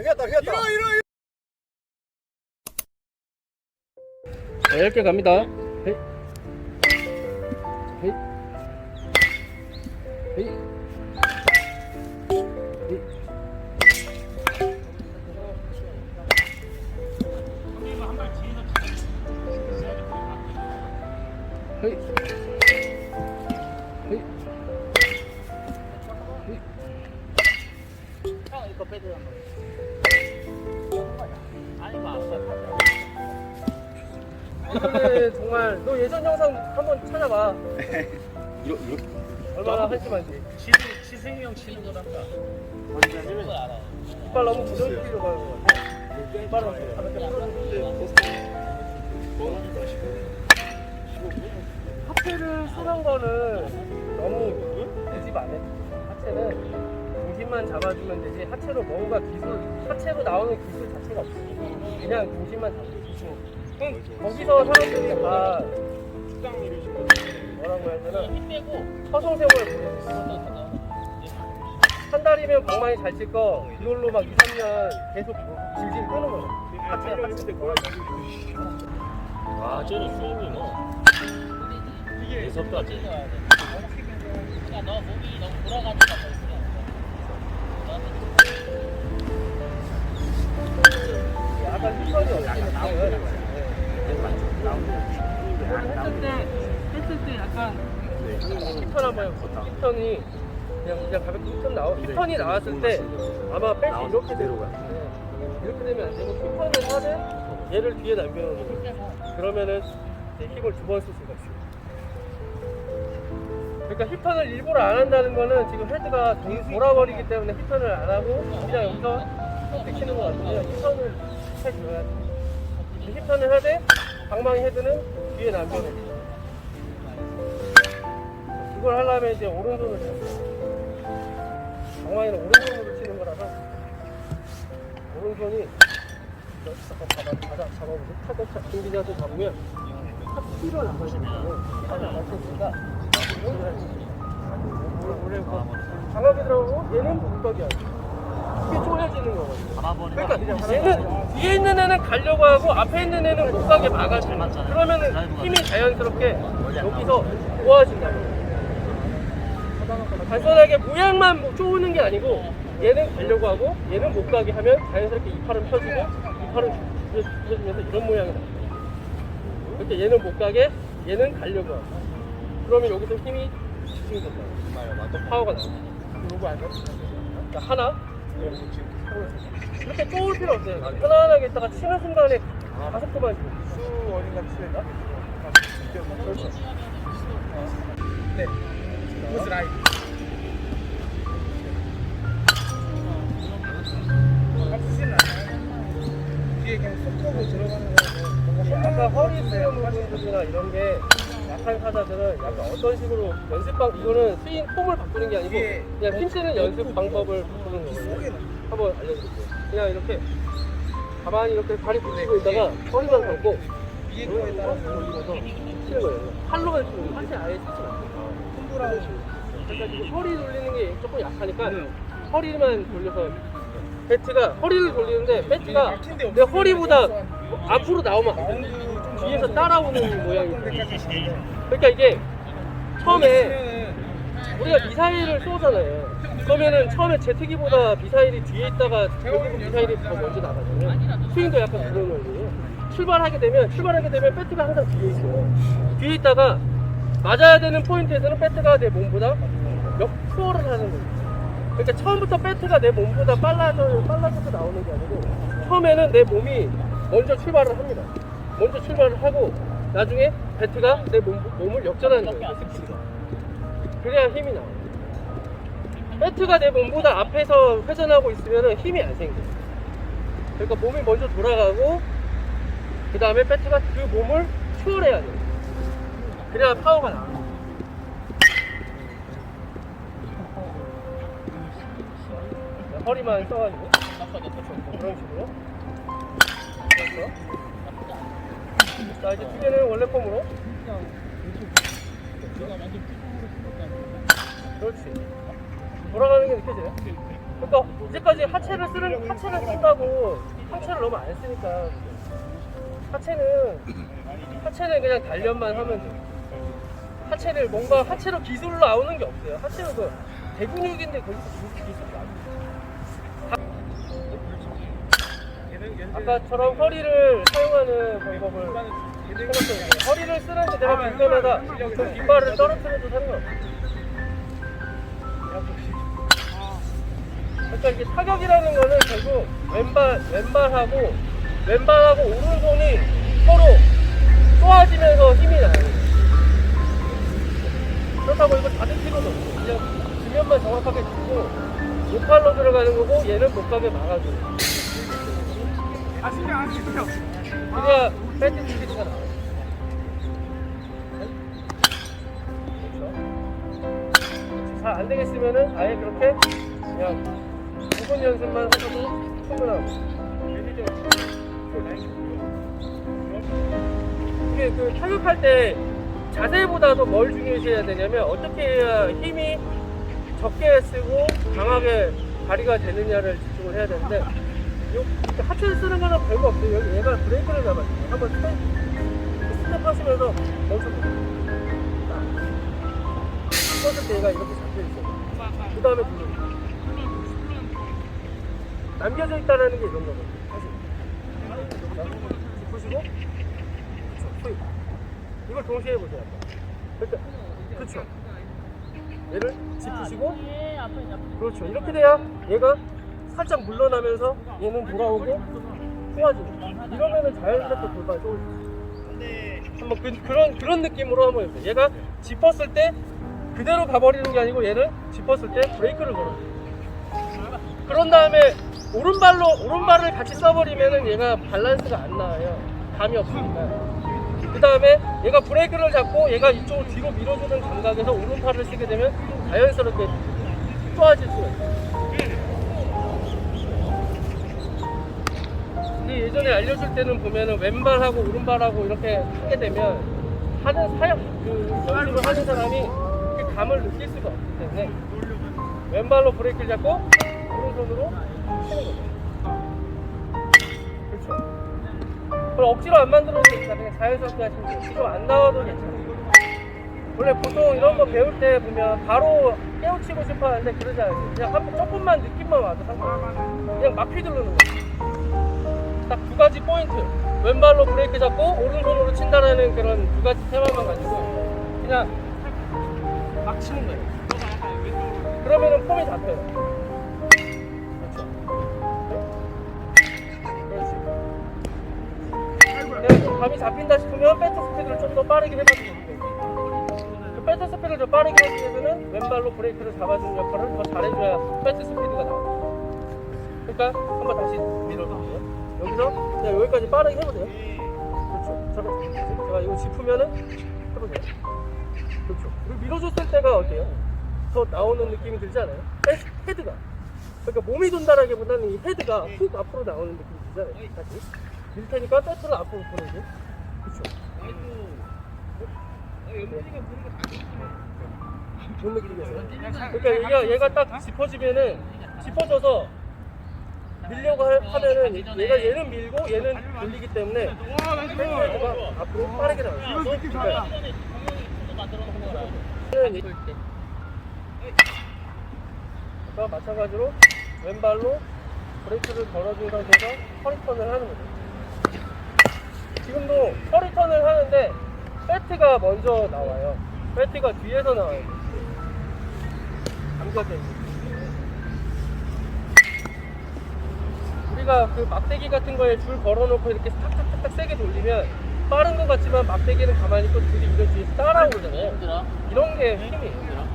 휘었다 휘었다 휘었다 이러 이러 자, 이렇게 갑니다. 헤이. 헤이. 헤이. 헤이. 헤이. 헤이. 이거 빼드 한 번. 아니 뭐 아빠. 예전에 정말 너 예전 영상 한번 찾아봐. 이러 이렇게 얼마나 한심한지. 지승 지승이 형 치는 거란다. 알아. 이빨 너무 부정기로 가는 것 같아. 이빨은 가볍게 풀어주는데. 하체를 쓰는 거는 너무 중심만 잡아주면 되지 하체로 뭔가 기술, 하체로 나오는 기술 자체가 없어. 그냥 중심만 잡고 그럼 거기서 사람들이 다 뭐라고 해야 되나 힘 빼고 허송세월을 보내고 한 달이면 방망이 잘 칠 거 이걸로 막 2, 3년 계속 질질 끄는 거야. 하체 하체 아 쟤는 스윙이 뭐. 이게 무섭다 쟤. 그러니까 너 몸이 너무 돌아가니 했을 때 했을 때 약간 힙턴 한번 해봤어. 힙턴이 그냥 그냥 가볍게 힙턴 나오. 힙턴이 나왔을 때 아마 백이 이렇게 되는 거야. 이렇게 되면 안 되고 힙턴을 하는 얘를 뒤에 남겨놓는 거야. 그러면은 이제 힘을 두 번 쓸 수가 있어. 그러니까 힙턴을 일부러 안 한다는 거는 지금 헤드가 동- 돌아버리기 때문에 힙턴을 안 하고 그냥 여기서 찍히는 것 같아요. 힙턴을 해줘야 돼. 힙턴을 하되 방망이 헤드는 뒤에 남겨놓고 그걸 하려면 이제 오른손을 잡고 방망이는 오른손으로 치는 거라서 오른손이 잠깐 잡아, 잡아, 잡아보세요 타격 준비자세 잡으면 탁 튀어 나가시거든요 튀어 나가시니까 장갑이 들어가고 얘는 목박이야 이게 쪼여지는 거거든요 그러니까 얘는 뒤에 있는 애는 가려고 하고 앞에 있는 애는 못 가게 막아줘. 그러면은 힘이 자연스럽게 여기서 모아진다고. 단순하게 모양만 뭐 쪼우는 게 아니고 얘는 가려고 하고 얘는 못 가게 하면 자연스럽게 이 팔은 펴지고 이 팔은 펴지면서 이런 모양이 나요. 이렇게 얘는 못 가게 얘는 가려고 하고 그러면 여기서 힘이 집중이 된다. 또 파워가 나와. 요거 알죠? 자, 하나 이렇게 쪼을 필요 없어요. 편안하게 있다가 치는 순간에 다섯 개만 수 어딘가 치는다? 네. 보스 라인. 뒤에 그냥 속하고 들어가는 거 아까 허리 수영 부분들이나 이런 게 약한 타자들은 약간 어떤 식으로 연습방 이거는 스윙 폼을 바꾸는 게 아니고 그냥 힘쓰는 연습 방법을 바꾸는 거거든요. 한번 알려드릴게요. 그냥 이렇게 가만히 이렇게 다리 붙이고 있다가 허리만 감고 위에 거에 따라서 돌리면서 치는 거예요. 팔로만 치는 거예요. 사실 아예 치지 않고. 손보라고 그러니까 지금 허리 돌리는 게 조금 약하니까 허리만 돌려서 배트가 허리를 돌리는데 배트가 내 허리보다 앞으로 나오면 안 돼. 뒤에서 따라오는 모양이에요. 그러니까 이게 처음에 우리가 미사일을 쏘잖아요. 그러면은 처음에 제트기보다 미사일이 뒤에 있다가 결국은 미사일이 더 먼저 나가잖아요. 스윙도 약간 그런 거예요. 출발하게 되면 출발하게 되면 배트가 항상 뒤에 있어요. 뒤에 있다가 맞아야 되는 포인트에서는 배트가 내 몸보다 몇 투어를 하는 거예요. 그러니까 처음부터 배트가 내 몸보다 빨라져 빨라져서 나오는 게 아니고 처음에는 내 몸이 먼저 출발을 합니다. 먼저 출발을 하고 나중에 배트가 내 몸, 몸을 역전하는 거예요. 그래야 힘이 나와요. 배트가 내 몸보다 앞에서 회전하고 있으면 힘이 안 생겨요. 그러니까 몸이 먼저 돌아가고 그 다음에 배트가 그 몸을 추월해야 돼요. 그래야 파워가 나와요. 허리만 써가지고 그런 식으로 자 이제 두 개는 원래 폼으로 그렇지 돌아가는 게 느껴져요 그러니까 이제까지 하체를 쓰는 하체를 쓴다고 상체를 너무 안 쓰니까 하체는 하체는 그냥 단련만 하면 돼. 하체를 뭔가 하체로 기술로 나오는 게 없어요. 하체는 그 대근육인데 거기서 기- 기술이 안 돼. 아까처럼 허리를 사용하는 방법을 생각해보세요. 허리를 쓰는데 내가 볼 때마다 그 뒷발을 떨어뜨려도 상관없어. 그러니까 이게 타격이라는 거는 결국 왼발, 왼발하고 왼발하고 오른손이 서로 쏘아지면서 힘이 나요. 그렇다고 이걸 닫을 필요는 없고 그냥 주면만 정확하게 주고 목발로 들어가는 거고 얘는 못 가게 막아줘. 아 신경 안 쓰세요. 그래야 밴드 스피드가 나와요. 그렇죠? 잘안 되겠으면은 아예 그렇게 그냥 5분 연습만 하셔도 충분하고. 이게 그 타격할 때 자세보다도 뭘 중요시해야 되냐면 어떻게 해야 힘이 적게 쓰고 강하게 발휘가 되느냐를 집중을 해야 되는데 요 하체를 쓰는 거는 별거 없어요. 여기 얘가 브레이크를 잡아요. 한번 스텝, 스텝 하시면서 멈춰 보세요. 뻗을 때 얘가 이렇게 잡혀있어요. 그 다음에 눌러요. 남겨져 있다는 게 이런 거거든요. 사실. 짚으시고, 그쵸, 스윗. 이걸 동시에 해보세요. 그러니까, 그쵸. 얘를 짚으시고, 그렇죠. 이렇게 돼야 얘가 살짝 물러나면서 얘는 돌아오고 쏘아지고 이러면은 자연스럽게 돌발 쏘아지죠. 한번 그, 그런 그런 느낌으로 한번 해보세요. 얘가 짚었을 때 그대로 가버리는 게 아니고 얘는 짚었을 때 브레이크를 걸어요. 그런 다음에 오른발로 오른발을 같이 써버리면은 얘가 밸런스가 안 나와요. 감이 없으니까. 그 다음에 얘가 브레이크를 잡고 얘가 이쪽으로 뒤로 밀어주는 감각에서 오른팔을 쓰게 되면 자연스럽게 쏘아질 수가 있어요. 근데 예전에 알려줄 때는 보면은 왼발하고 오른발하고 이렇게 하게 되면 하는 사역 그 연습을 하는 사람이 그 감을 느낄 수가 없기 때문에 왼발로 브레이크를 잡고 오른손으로 치는 거죠. 그렇죠. 그걸 억지로 안 만들어도 되니까 그냥 자연스럽게 하시면 돼요. 지금 안 나와도 괜찮아요. 원래 보통 이런 거 배울 때 보면 바로 깨우치고 싶어 하는데 그러지 않아요. 그냥 한 조금만 느낌만 와도 상관없어요. 그냥 막 휘두르는 거예요. 딱 두 가지 포인트. 왼발로 브레이크 잡고 오른손으로 친다라는 그런 두 가지 테마만 가지고 그냥 막 치는 거예요. 그러면은 폼이 잡혀요. 그렇죠. 네? 감이 잡힌다 싶으면 배트 스피드를 좀 더 빠르게 해봐주면 돼요. 그 배트 스피드를 좀 빠르게 하기 위해서는 왼발로 브레이크를 잡아주는 역할을 더 잘해줘야 배트 스피드가 나와요. 그러니까 한번 다시 밀어볼게요. 여기서 그냥 여기까지 빠르게 해보세요. 그렇죠. 잠깐 제가 이거 짚으면은 해보세요. 그렇죠. 그리고 밀어줬을 때가 어때요? 더 나오는 느낌이 들지 않아요? 헤- 헤드가. 그러니까 몸이 돈다라기보다는 이 헤드가 훅 앞으로 나오는 느낌이 들잖아요. 다시. 밀 테니까 배트를 앞으로 보내고. 그렇죠. 뭔 느낌이세요? 그러니까 얘가 얘가 딱 짚어지면은 짚어져서 밀려고 하- 하면은 얘가 얘는 밀고 얘는 돌리기 때문에 백헤드가 앞으로 빠르게 나와요. 이거 느낌 좋아요. 그러니까 그러니까 마찬가지로 왼발로 브레이크를 걸어준 상태에서 허리턴을 하는 거죠. 지금도 허리턴을 하는데 배트가 먼저 나와요. 배트가 뒤에서 나와요. 감겨져 있는. 우리가 그 막대기 같은 거에 줄 걸어놓고 이렇게 탁탁탁탁 세게 돌리면 빠른 것 같지만 막대기는 가만히 있고 줄이 이런 뒤에서 따라오잖아요. 이런 게 힘이에요.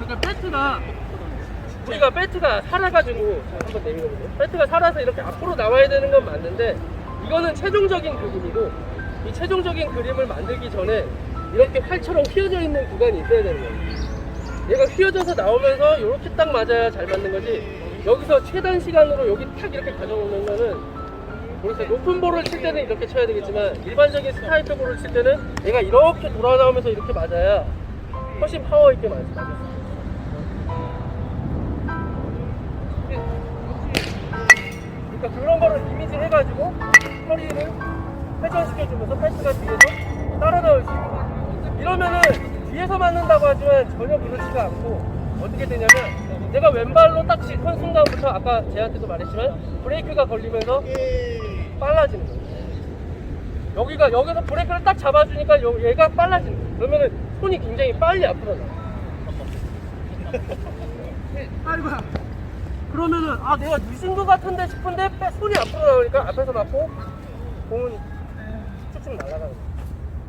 그러니까 배트가 우리가 배트가 살아가지고 한번 내밀어 보세요. 배트가 살아서 이렇게 앞으로 나와야 되는 건 맞는데 이거는 최종적인 그림이고 이 최종적인 그림을 만들기 전에 이렇게 활처럼 휘어져 있는 구간이 있어야 되는 거예요. 얘가 휘어져서 나오면서 이렇게 딱 맞아야 잘 맞는 거지. 여기서 최단 시간으로 여기 탁 이렇게 가져오면은 모르겠어요. 높은 볼을 칠 때는 이렇게 쳐야 되겠지만 일반적인 스트라이크 볼을 칠 때는 얘가 이렇게 돌아 나오면서 이렇게 맞아야 훨씬 파워 있게 있어요. 그러니까 그런 거를 이미지 해가지고 허리를 회전시켜주면서 패스가 뒤에서 따라 나올 수 거예요. 이러면은 뒤에서 맞는다고 하지만 전혀 그렇지가 않고 어떻게 되냐면 내가 왼발로 딱 짚은 순간부터 아까 제한테도 말했지만 브레이크가 걸리면서 빨라지는 거예요. 여기가 여기서 브레이크를 딱 잡아주니까 여- 얘가 빨라지는 거예요. 그러면은 손이 굉장히 빨리 앞으로 나요. 아이고. 그러면은 아 내가 늦은 것 같은데 싶은데 빼- 손이 앞으로 나오니까 앞에서 맞고 공은 쭉쭉 날아가는 거예요.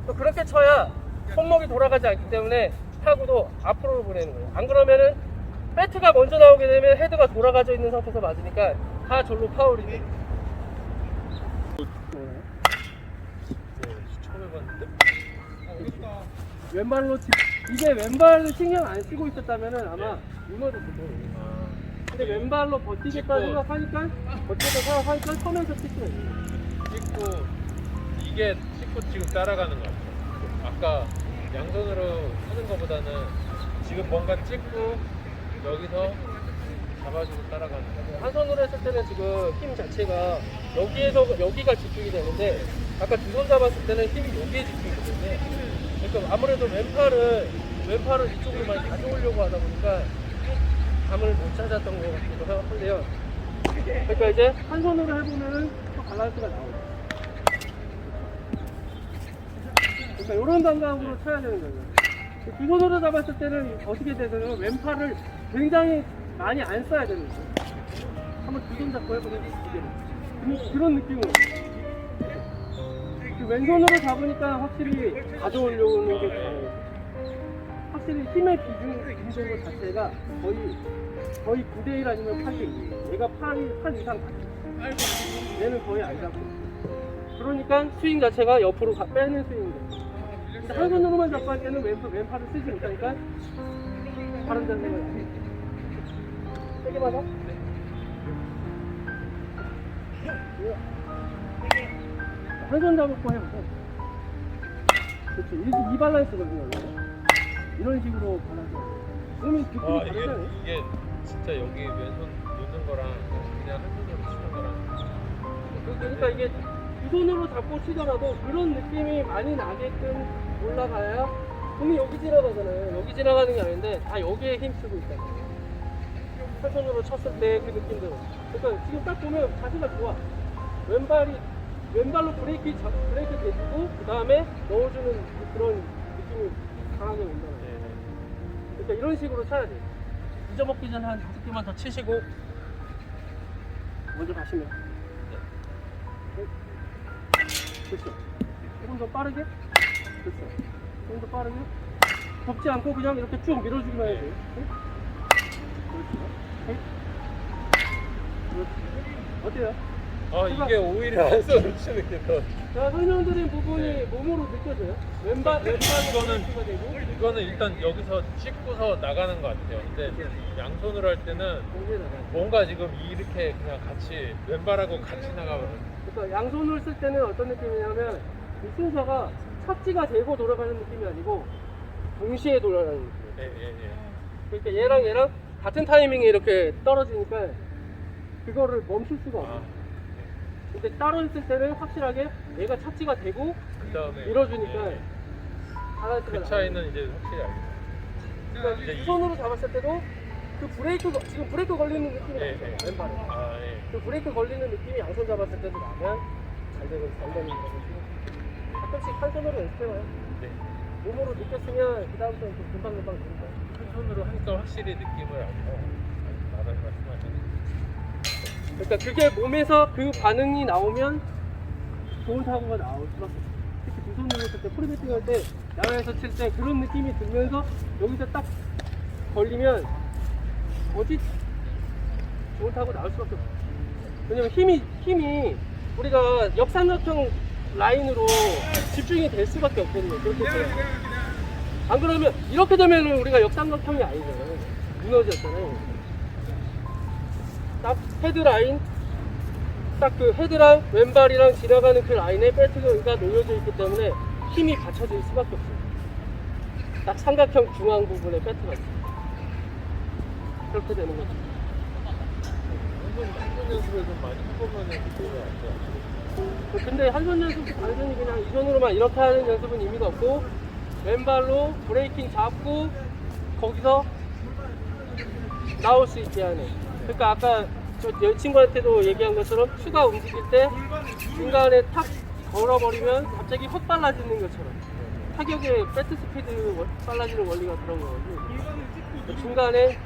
또 그렇게 쳐야 손목이 돌아가지 않기 때문에 타구도 앞으로 보내는 거예요. 안 그러면은 배트가 먼저 나오게 되면 헤드가 돌아가져 있는 상태에서 맞으니까 다 절로 파울이 돼요. 처음 해봤는데? 왼발로 치- 이게 왼발을 신경 안 쓰고 있었다면은 아마 무너졌을 거예요. 근데 왼발로 버티겠다 찍고. 생각하니까 버티겠다 생각하니까 서면서 치고 찍고 이게 찍고 지금 따라가는 것 같아요. 아까 양손으로 하는 것보다는 지금 뭔가 찍고 여기서 잡아주고 따라가는 거. 한 손으로 했을 때는 지금 힘 자체가 여기에서 여기가 집중이 되는데 아까 두 손 잡았을 때는 힘이 여기에 집중이 되는데 그러니까 아무래도 왼팔을 왼팔을 이쪽으로 많이 가져오려고 하다 보니까 감을 못 찾았던 것 같기도 한데요. 그러니까 이제 한 손으로 해보면은 또 밸런스가 나오죠. 그러니까 이런 감각으로 쳐야 되는 거예요. 두 손으로 잡았을 때는 어떻게 되냐면 왼팔을 굉장히 많이 안 써야 되는 거예요. 한번 두 손 잡고 해보세요. 이게 그런 느낌으로. 그 왼손으로 잡으니까 확실히 가져오려고 하는 게 강해요. 확실히 힘의 비중, 비중 자체가 거의 거의 9대1 아니면 8대2. 얘가 8, 8 이상 가죠. 얘는 거의 안 잡고. 그러니까 스윙 자체가 옆으로 가- 빼는 스윙이 돼요. 근데 한 손으로만 잡고 할 때는 왼팔, 왼팔을 쓰지 못하니까 다른 자세가. 세게 받아? 한손 잡고 해보세요. 그렇죠. 이, 이 밸런스거든요. 이런 식으로 밸런스. 느낌이 와 아, 이게 다르잖아요. 이게 진짜 여기 왼손 놓는 거랑 그냥 한 손으로 치는 거랑 그- 그러니까 이게 두 손으로 잡고 치더라도 그런 느낌이 많이 나게끔 올라가야 공이 여기 지나가잖아요. 여기 지나가는 게 아닌데 다 여기에 힘 쓰고 있다고. 한 손으로 쳤을 때 그 느낌대로. 그러니까 지금 딱 보면 자세가 좋아. 왼발이 왼발로 브레이크 잡, 브레이크 대주고 그 다음에 넣어주는 그런 느낌이 강하게 온다. 네. 그러니까 이런 식으로 쳐야 돼. 잊어먹기 전에 한 다섯 개만 더 치시고 먼저 가시면. 그렇죠. 조금 더 빠르게. 그렇죠. 조금 더 빠르게. 덮지 않고 그냥 이렇게 쭉 밀어주기만. 네? 그렇죠. 네? 그렇죠. 어때요? 아 이게 오히려 한 손으로 치는 게 더. 제가 설명드린 부분이 몸으로 느껴져요. 왼발, 왼발 이거는 가 되고 이거는 일단 여기서 찍고서 나가는 것 같아요. 근데 양손으로 할 때는 나가요. 뭔가 지금 이렇게 그냥 같이 왼발하고 같이 나가거든. 그러니까 양손을 쓸 때는 어떤 느낌이냐면 이 순서가 착지가 되고 돌아가는 느낌이 아니고 동시에 돌아가는 느낌. 예, 예, 예. 그러니까 얘랑 얘랑 같은 타이밍에 이렇게 떨어지니까 그거를 멈출 수가 없어. 아, 요 근데 따로 있을 때는 확실하게 얘가 착지가 되고 그 다음에 밀어주니까 예, 바라지가 그 차이는 이제 확실히 알겠어요. 그러니까 이제 이 손으로 잡았을 때도 그 브레이크 거- 지금 브레이크 걸리는 느낌이 예, 나죠 예. 왼발에. 아, 예. 그 브레이크 걸리는 느낌이 양손 잡았을 때도 나면 잘 되는 잘 되는 거거 가끔씩 한 손으로 연습해봐요. 네. 몸으로 느꼈으면 그 다음부터 좀 금방 금방 되는 거예요. 한 손으로 하니까 확실히 느낌을 알고 말을 말씀하시는 그러니까 그게 몸에서 그 반응이 나오면 좋은 타구가 나올 수밖에 없어요. 특히 두 손으로 했을 때 프리베팅 할 때 야외에서 칠 때 그런 느낌이 들면서 여기서 딱 걸리면 뭐지? 좋은 타구 나올 수밖에 없어요. 왜냐면 힘이 힘이 우리가 역삼각형 라인으로 집중이 될 수밖에 없거든요. 그렇게 되면. 안 그러면 이렇게 되면 우리가 역삼각형이 아니잖아요. 무너졌잖아요. 딱 헤드 라인 딱 그 헤드랑 왼발이랑 지나가는 그 라인에 배트가 놓여져 있기 때문에 힘이 받쳐질 수밖에 없어요. 딱 삼각형 중앙 부분에 배트가 있어요. 그렇게 되는 거죠. 연습을 좀 많이. 근데 한 손 연습 단순히 그냥 이 손으로만 이렇게 하는 연습은 의미가 없고 왼발로 브레이킹 잡고 거기서 나올 수 있게 하는. 그러니까 아까 저 여자친구한테도 얘기한 것처럼 추가 움직일 때 중간에 탁 걸어버리면 갑자기 확 빨라지는 것처럼. 타격의 배트 스피드 원- 빨라지는 원리가 그런 거거든요. 중간에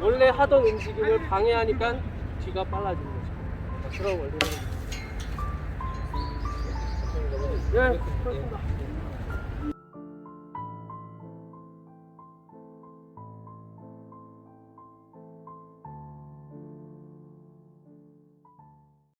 원래 하던 움직임을 방해하니까 뒤가 빨라지는 거죠. 그런 원리는 嗯这